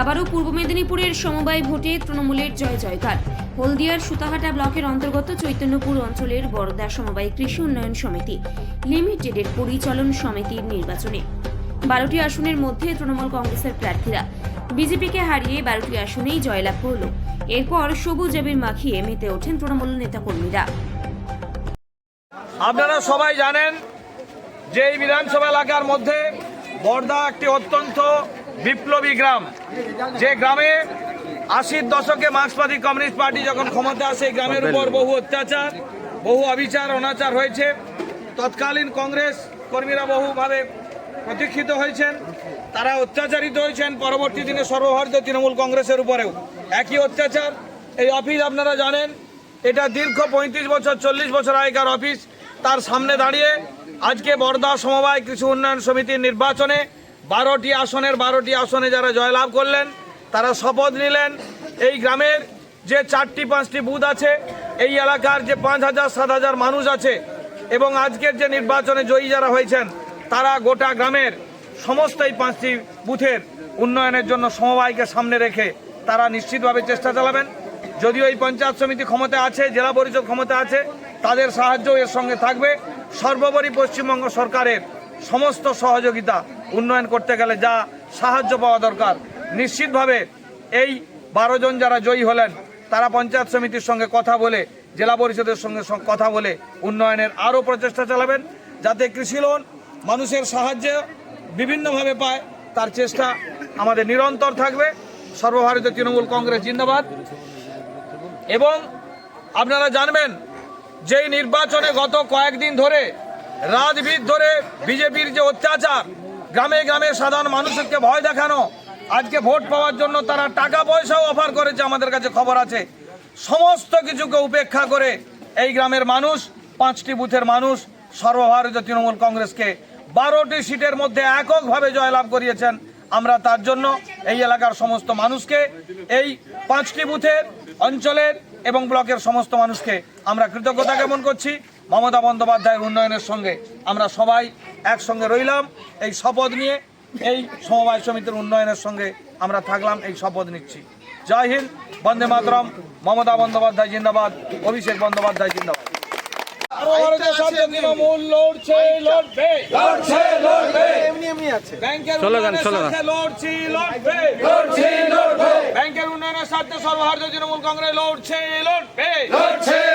আবারও পূর্ব মেদিনীপুরের সমবায় ভোটে তৃণমূলের জয় জয়কার। হলদিয়ার সুতাহাটা ব্লকের অন্তর্গত চৈতন্যপুর অঞ্চলের বরদা সমবায় কৃষি উন্নয়ন সমিতি লিমিটেডের পরিচালন সমিতির নির্বাচনে। বারোটি আসনের মধ্যে তৃণমূল কংগ্রেসের প্রার্থীরা। বিজেপিকে হারিয়ে বারোটি আসনেই জয়লাভ করল। এরপর সবুজ আবির মাখিয়ে মেতে ওঠেন তৃণমূল নেতাকর্মীরা। আপনারা সবাই জানেন যে এই বিধানসভা এলাকার মধ্যে বর্দা একটি অত্যন্ত বিপ্লবী গ্রাম। যে গ্রামে আশির দশকে মার্ক্সবাদী কমিউনিস্ট পার্টি যখন ক্ষমতা আসে এই গ্রামের উপর বহু অত্যাচার বহু অবিচার অনাচার হয়েছে। তৎকালীন কংগ্রেস কর্মীরা বহুভাবে প্রতীক্ষিত হয়েছেন। তারা অত্যাচারিত হয়েছেন। পরবর্তী দিনে সর্বভারতীয় তৃণমূল কংগ্রেসের উপরেও একই অত্যাচার। এই অফিস আপনারা জানেন এটা দীর্ঘ পঁয়ত্রিশ বছর চল্লিশ বছর আগেকার অফিস। তার সামনে দাঁড়িয়ে আজকে বর্দা সমবায় কৃষি উন্নয়ন সমিতির নির্বাচনে বারোটি আসনের, বারোটি আসনে যারা জয়লাভ করলেন, তারা শপথ নিলেন। এই গ্রামের যে চারটি, পাঁচটি বুথ আছে, এই এলাকার যে পাঁচ হাজার, সাত হাজার মানুষ আছে এবং আজকের যে নির্বাচনে জয়ী যারা হয়েছেন, তারা গোটা গ্রামের সমস্ত এই পাঁচটি বুথের উন্নয়নের জন্য সমবায়কে সামনে রেখে তারা নিশ্চিতভাবে চেষ্টা চালাবেন। যদিও এই পঞ্চায়েত সমিতি ক্ষমতা আছে, জেলা পরিষদ ক্ষমতা আছে, তাদের সাহায্য এর সঙ্গে থাকবে। সর্বোপরি পশ্চিমবঙ্গ সরকারের সমস্ত সহযোগিতা উন্নয়ন করতে গেলে যা সাহায্য পাওয়া দরকার, নিশ্চিতভাবে এই বারো জন যারা জয়ী হলেন, তারা পঞ্চায়েত সমিতির সঙ্গে কথা বলে, জেলা পরিষদের সঙ্গে কথা বলে উন্নয়নের আরও প্রচেষ্টা চালাবেন। যাতে কৃষি লোন মানুষের সাহায্যে বিভিন্নভাবে পায়, তার চেষ্টা আমাদের নিরন্তর থাকবে। সর্বভারতীয় তৃণমূল কংগ্রেস জিন্দাবাদ। এবং আপনারা জানবেন যেই নির্বাচনে গত কয়েকদিন ধরে রাজভিত ধরে বিজেপির যে অত্যাচার, গ্রামে গ্রামে সাধারণ মানুষকে ভয় দেখানো, আজকে ভোট পাওয়ার জন্য তারা টাকা পয়সাও অফার করেছে আমাদের কাছে খবর আছে। সমস্ত কিছুকে উপেক্ষা করে এই গ্রামের মানুষ, পাঁচটি বুথের মানুষ, সর্বভারতীয় তৃণমূল কংগ্রেসকে বারোটি সিটের মধ্যে এককভাবে জয়লাভ করিয়েছেন। আমরা তার জন্য এই এলাকার সমস্ত মানুষকে এই পাঁচটি বুথের অঞ্চলের এবং ব্লকের সমস্ত মানুষকে আমরা কৃতজ্ঞতা জ্ঞাপন করছি। মমতা বন্দ্যোপাধ্যায়ের উন্নয়নের সঙ্গে আমরা সবাই একসঙ্গে রইলাম। এই শপথ নিয়ে এই সমবায় সমিতির উন্নয়নের সঙ্গে আমরা থাকলাম এই শপথ নিচ্ছি। জয় হিন্দ বন্দে মাতরম মমতা বন্দ্যোপাধ্যায় জিন্দাবাদ অভিষেক বন্দ্যোপাধ্যায় জিন্দাবাদ। সর্বভারতীয় স্বার্থে তৃণমূল লড়ছে লড়বে। লড়ছে লড়বে। এমনি এমনি আছে। ব্যাংকের চলো গান, চলো গান। স্বার্থে লড়ছি লড়বে লড়ছে লড়বে ব্যাংকের উন্নয়নের স্বার্থে সর্বভারতীয় তৃণমূল কংগ্রেস লড়ছে লড়বে। লড়ছে